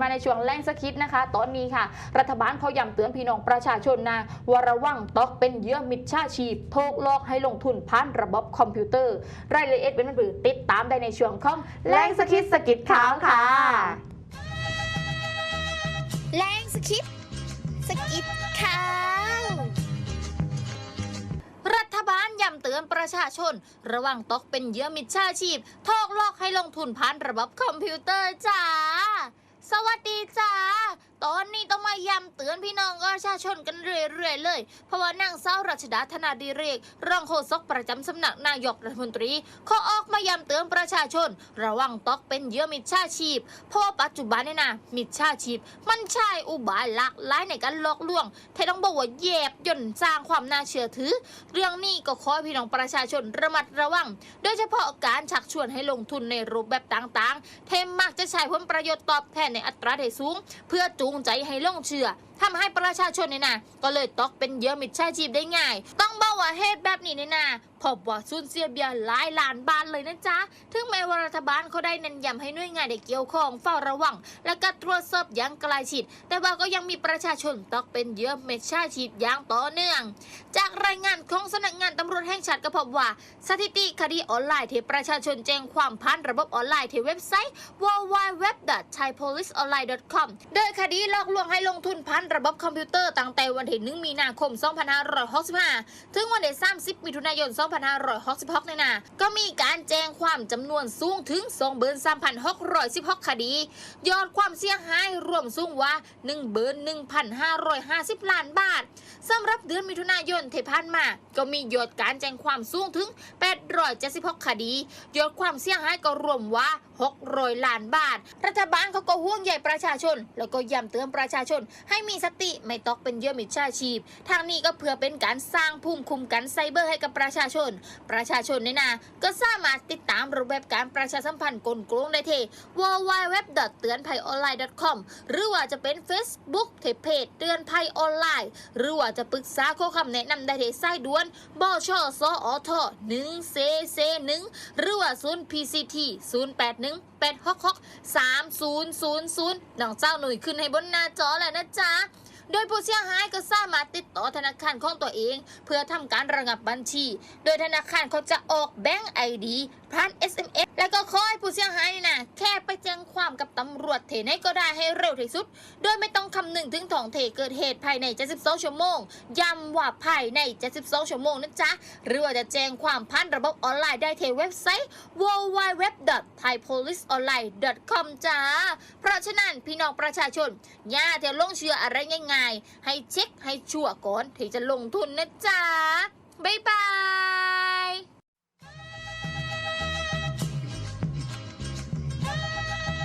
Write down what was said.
มาในช่วงแรงสคิดนะคะ ตอนนี้ค่ะ รัฐบาลเขาย้ำเตือนพี่น้องประชาชนนะว่าระวังตอกเป็นเหยื่อมิจฉาชีพโทกลอกให้ลงทุนผ่านระบบคอมพิวเตอร์ รายละเอียดเป็นหรือติดตามได้ในช่วงของแรงสคิดสกิดขาวค่ะแรงสคริปต์สกิปข่าวรัฐบาลย้ำเตือนประชาชน ระวังตกเป็นเหยื่อมิจฉาชีพทอกลอกให้ลงทุนผ่านระบบคอมพิวเตอร์จ้า สวัสดีจ้า ตอนนี้ต้องมาย้ำเตือนพี่น้องประชาชนกันเรื่อยๆเลย เพราะว่านางสาวรัชดาธนาดีเรก รองโฆษกประจำสำนักนายกรัฐมนตรีเขาออกมาย้ำเตือนประชาชน ระวังตอกเป็นเยื่อมิจฉาชีพ เพราะว่าปัจจุบันเนี่ยนะมิจฉาชีพ มันใช่อุบายหลากหลายในการหลอกลวงเทต้องบอกว่าแยบย่นสร้างความน่าเชื่อถือ เรื่องนี้ก็ขอพี่น้องประชาชนระมัดระวัง โดยเฉพาะการชักชวนให้ลงทุนในรูปแบบต่างๆ เทมมักจะใช้ผลประโยชน์ตอบแทนในอัตราที่สูง เพื่อจูงใจให้ลงเชื่อทำให้ประชาชนเนี่ยนะก็เลยตกเป็นเยื่อมิจฉาชีพได้ง่าย ต้องบอกว่าเหตุแบบนี้เนี่ยนะ พบว่าสูญเสียเบียร์หลายล้านบาทเลยนะจ๊ะ ถึงแม้ว่ารัฐบาลเขาได้เน้นย้ำให้หน่วยงานที่เกี่ยวข้องเฝ้าระวัง และก็ตรวจสอบอย่างใกล้ชิด แต่ว่าก็ยังมีประชาชนตกเป็นเยื่อเมิจฉาชีพอย่างต่อเนื่อง จากรายงานของสำนักงานตำรวจแห่งชาติก็พบว่า สถิติคดีออนไลน์ที่ประชาชนแจ้งความผ่านระบบออนไลน์ที่เว็บไซต์ www.thaipoliceonline.com โดยคดีหลอกลวงให้ลงทุนผ่านระบบคอมพิวเตอร์ตั้งแต่วันที่1มีนาคม 2565 ถึงวันที่30มิถุนายน2566ในนาก็มีการแจ้งความจำนวนสูงถึง23,616 คดี ยอดความเสียหายรวมสูงว่า1เบิร์น1,550 ล้านบาท สำหรับเดือนมิถุนายนที่ผ่านมา ก็มียอดการแจ้งความสูงถึง 876 คดี ยอดความเสี่ยงหายก็รวมว่า 600 ล้านบาท รัฐบาลเขาก็ห่วงใยประชาชน แล้วก็ย้ำเตือนประชาชน ให้มีสติไม่ตกเป็นเยื่อมิจฉาชีพ ทางนี้ก็เพื่อเป็นการสร้างภูมิคุ้มกันไซเบอร์ให้กับประชาชน ประชาชนเนี่ยนะก็สามารถติดตามรูปแบบการประชาสัมพันธ์กลโกงได้ที่ www เตือนภัยออนไลน์ .com หรือว่าจะเป็น Facebook เทเพจเตือนภัยออนไลน์ หรือว่าจะปรึกษาข้อคำแนะนำได้ที่ไส้ด่วนบชสอท1 c c 1หรือว่าศูนย์ PCT 081 866 3000น้องเจ้าหนุ่ยขึ้นให้บนหน้าจอแล้วนะจ๊ะโดยผู้เสียหายก็สามารถติดต่อธนาคารของตัวเอง เพื่อทำการระงับบัญชี โดยธนาคารเขาจะออกแบงก์ไอดี ผ่าน SMS แล้วก็ขอให้ผู้เสียหายนี่นะแค่ไปแจ้งความกับตำรวจเทไหนก็ได้ให้เร็วที่สุด โดยไม่ต้องคำนึงถึงท้องเทเกิดเหตุภายใน 72 ชั่วโมง ย้ำว่าภายใน 72 ชั่วโมงนะจ๊ะ หรือว่าจะแจ้งความผ่านระบบออนไลน์ได้ที่เว็บไซต์ www.thaipoliceonline.com จ้า เพราะฉะนั้นพี่น้องประชาชนอย่าเที่วลงเชื่ออะไรง่าย ๆ ให้เช็คให้ชัวร์ก่อนที่จะลงทุนนะจ๊ะบ๊ายบาย